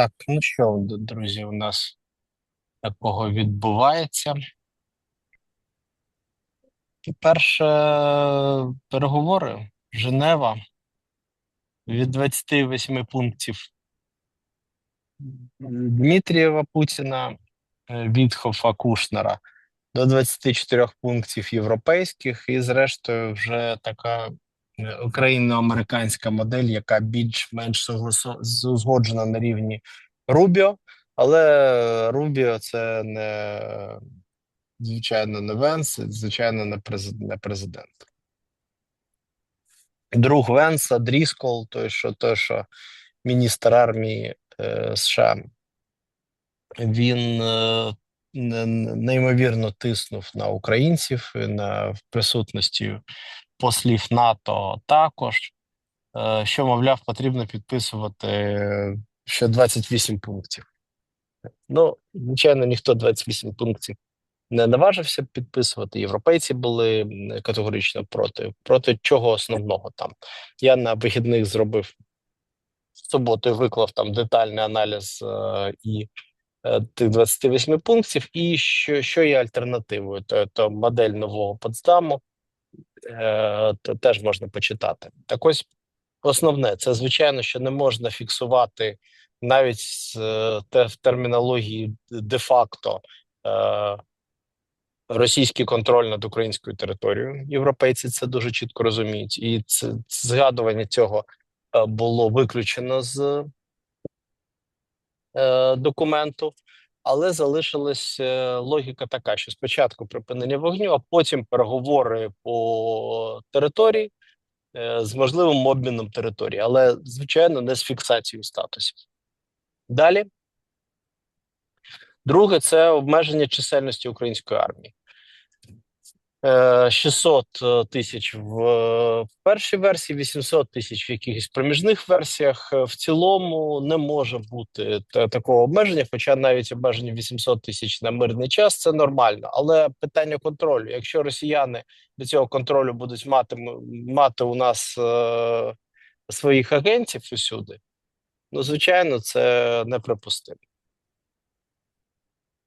Так, ну що, друзі, у нас такого відбувається. По-перше, переговори. Женева від 28 пунктів. Дмитрієва Путіна, е, Вітхофа Кушнера до 24 пунктів європейських, і зрештою, вже така україно-американська модель, яка більш-менш узгоджена на рівні Рубіо, але Рубіо це не звичайно не Венс, звичайно, не президент. Друг Венса, Дріскол, той, що той, що міністр армії е, США, він е, не- не- неймовірно тиснув на українців на присутності послів НАТО також. Е, що, мовляв, потрібно підписувати е, ще 28 пунктів. Ну, звичайно, ніхто 28 пунктів не наважився підписувати. Європейці були категорично проти. Проти чого основного там? Я на вихідних зробив в суботу, виклав там детальний аналіз е, і е, тих 28 пунктів, і що, що є альтернативою? То, модель нового Потсдаму теж можна почитати. Так ось основне, це звичайно, що не можна фіксувати навіть е, те, в термінології де-факто. Е, Російський контроль над українською територією. Європейці це дуже чітко розуміють, і це згадування цього е, було виключено з е, документу, але залишилась е, логіка така, що спочатку припинення вогню, а потім переговори по території е, з можливим обміном території, але звичайно не з фіксацією статусів. Далі. Друге, це обмеження чисельності української армії. Е, 600 тисяч в е, першій версії, 800 тисяч в якихось проміжних версіях. Е, В цілому не може бути такого обмеження, хоча навіть обмеження 800 тисяч на мирний час це нормально. Але питання контролю. Якщо росіяни до цього контролю будуть мати мати у нас е, своїх агентів усюди, ну звичайно, це неприпустимо.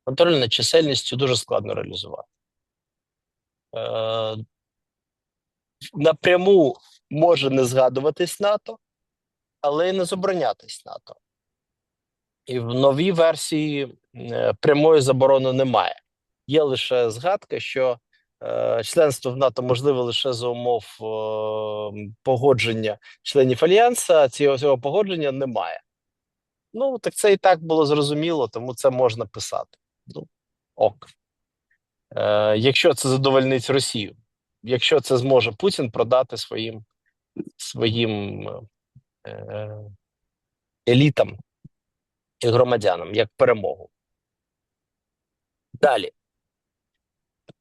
Контроль над чисельністю дуже складно реалізувати. Е, напряму може не згадуватись НАТО, але й не заборонятись НАТО. І в новій версії е, прямої заборони немає. Є лише згадка, що е, членство в НАТО можливе лише за умов е, погодження членів Альянсу, а цього, цього погодження немає. Ну, так це і так було зрозуміло, тому це можна писати. Ну, ок. Е, якщо це задовольнить Росію, якщо це зможе Путін продати своїм своїм е, елітам і громадянам як перемогу. Далі.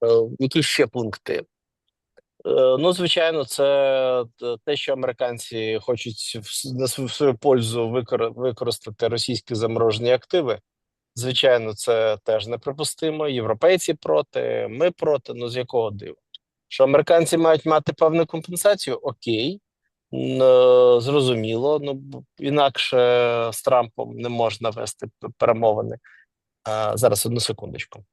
Е, які ще пункти? Ну, звичайно, це те, що американці хочуть в свою, пользу використати російські заморожені активи. Звичайно, це теж неприпустимо. Європейці проти, ми проти. Ну з якого дива? Що американці мають мати певну компенсацію? Окей, е, зрозуміло. Ну інакше з Трампом не можна вести перемовини. А, зараз одну секундочку.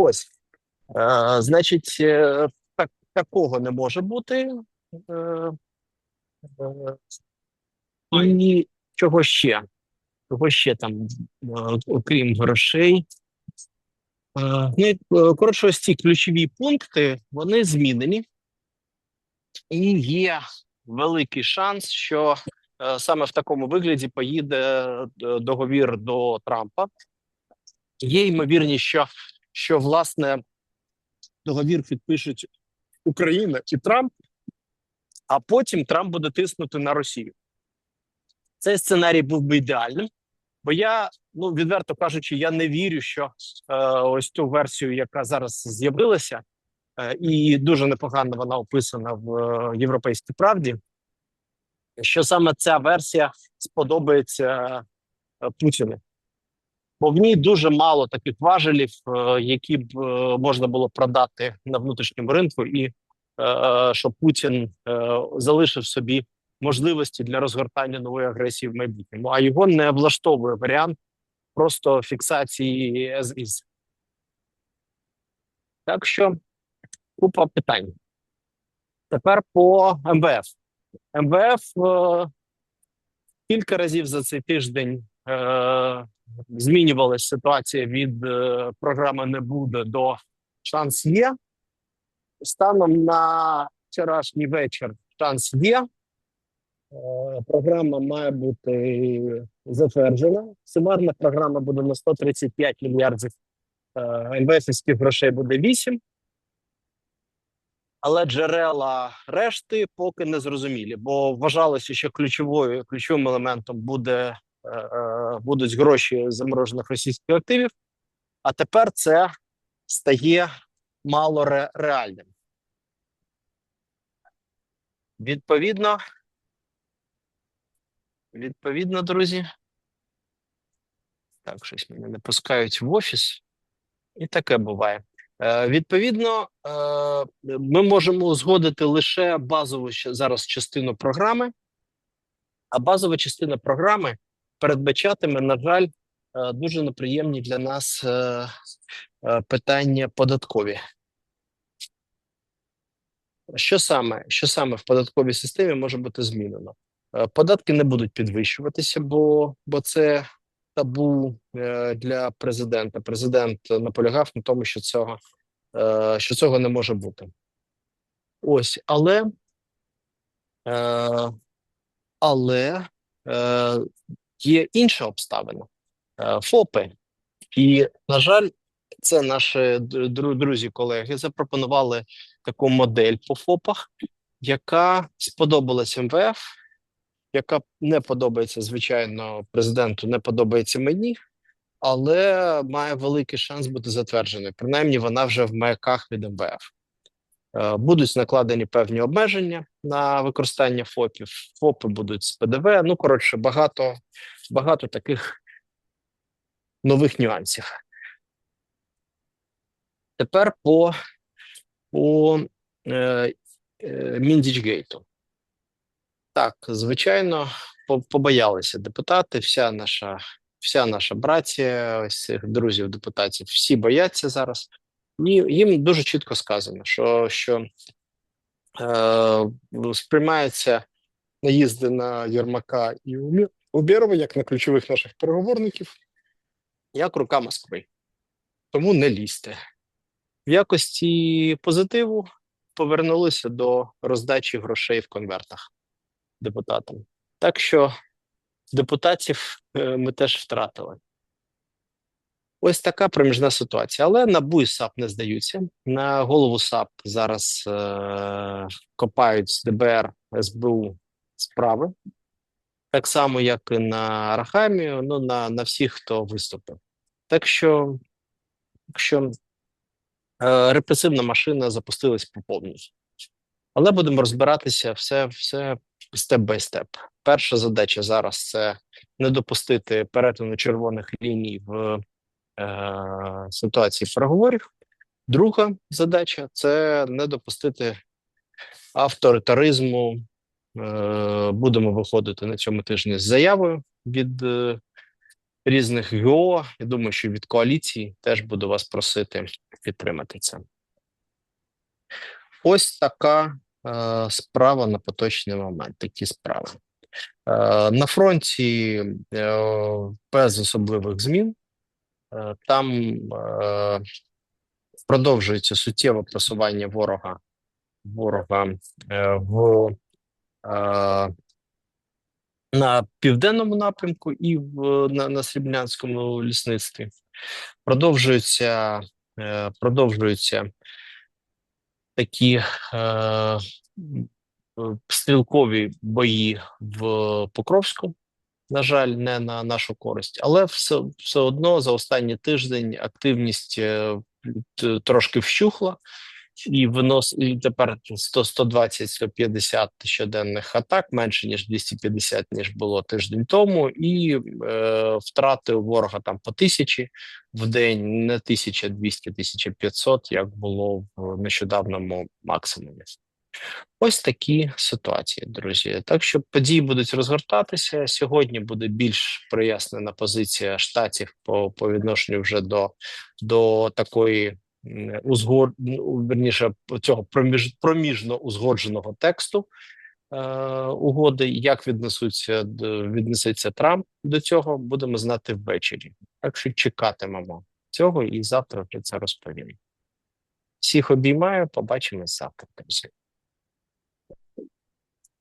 Ось, е, значить, е, так, такого не може бути. Е, е, і чого ще? Чого ще там, е, окрім грошей? Е, Ну, е, коротше, ось ці ключові пункти вони змінені, і є великий шанс, що е, саме в такому вигляді поїде е, договір до Трампа. Є ймовірність, що, що власне договір підпишуть Україна і Трамп, а потім Трамп буде тиснути на Росію. Цей сценарій був би ідеальним, бо я ну відверто кажучи, я не вірю, що е, ось ту версію, яка зараз з'явилася, е, і дуже непогано вона описана в е, європейській правді. Що саме ця версія сподобається е, Путіну? Бо в ній дуже мало таких важелів, е, які б е, можна було продати на внутрішньому ринку, і е, щоб Путін залишив собі можливості для розгортання нової агресії в майбутньому. А його не влаштовує варіант просто фіксації is. Так що купа питань. Тепер по МВФ. МВФ е, кілька разів за цей тиждень змінювалася ситуація від е, програми не буде до шанс є. Станом на вчорашній вечір шанс є. Е, програма має бути затверджена. Сумарна програма буде на 135 мільярдів е, МВФівських грошей буде 8. Але джерела решти поки не зрозумілі, бо вважалося, що ключовою ключовим елементом буде Е, е, будуть гроші заморожених російських активів, а тепер це стає мало ре реальним. Відповідно, відповідно, друзі. Так, щось мене не пускають в офіс, і таке буває. Е, Відповідно, е, ми можемо узгодити лише базову зараз частину програми, а базова частина програми передбачатиме, на жаль, е, дуже неприємні для нас е, е, питання податкові. Що саме що саме в податковій системі може бути змінено? Податки не будуть підвищуватися, бо бо це табу для президента. Президент наполягав на тому, що цього що цього не може бути. Ось, але але Є інша обставина е, ФОПи, і на жаль, це наші друзі, колеги запропонували таку модель по ФОПах, яка сподобалась МВФ, яка не подобається звичайно президенту, не подобається мені, але має великий шанс бути затвердженою. Принаймні, вона вже в маяках від МВФ. Е, будуть накладені певні обмеження на використання ФОПів. ФОПи будуть з ПДВ. Ну коротше, багато багато таких нових нюансів. Тепер по по е, е, Міндічгейту. Так, звичайно, побоялися депутати. Вся наша вся наша братія, ось цих друзів депутатів, всі бояться зараз. Їм дуже чітко сказано, що що е, сприймаються наїзди на Єрмака і Убєрова, як на ключових наших переговорників, як рука Москви. Тому не лізьте. В якості позитиву повернулися до роздачі грошей в конвертах депутатам. Так що депутатів е, ми теж втратили. Ось така проміжна ситуація. Але НАБУ і САП не здаються. На голову САП зараз е- копають ДБР СБУ справи так само, як і на Арахамі, ну на на всіх, хто виступив. Так що, якщо е, репресивна машина запустилась по. Але будемо розбиратися все все степ бай степ. Перша задача зараз це не допустити перетину червоних ліній в ситуації переговорів. Друга задача це не допустити авторитаризму Е, будемо виходити на цьому тижні з заявою від е, різних ГО. Я думаю, що від коаліції теж буду вас просити підтримати це. Ось така е, справа на поточний момент. Такі справи. На фронті без особливих змін. Там продовжується суттєве просування ворога ворога в на південному напрямку і в на, на Срібнянському лісництві. Продовжуються е, продовжуються такі е, стрілкові бої в Покровську. На жаль, не на нашу користь, але все, все одно за останній тиждень активність е, трошки вщухла, і винос і тепер 100, 120, 150 щоденних атак, менше ніж 250, ніж було тиждень тому, і е, втрати у ворога там по тисячі в день, не 1200, 1500, як було в нещодавному максимумі. Ось такі ситуації, друзі. Так що події будуть розгортатися. Сьогодні буде більш прояснена позиція штатів по, по відношенню вже до, до такої м, узгод... ну, верніше цього проміж... проміжно узгодженого тексту е, угоди. Як віднесуться віднесеться Трамп до цього, будемо знати ввечері. Так що чекатимемо цього і завтра про це розповім. Всіх обіймаю. Побачимось завтра. друзі.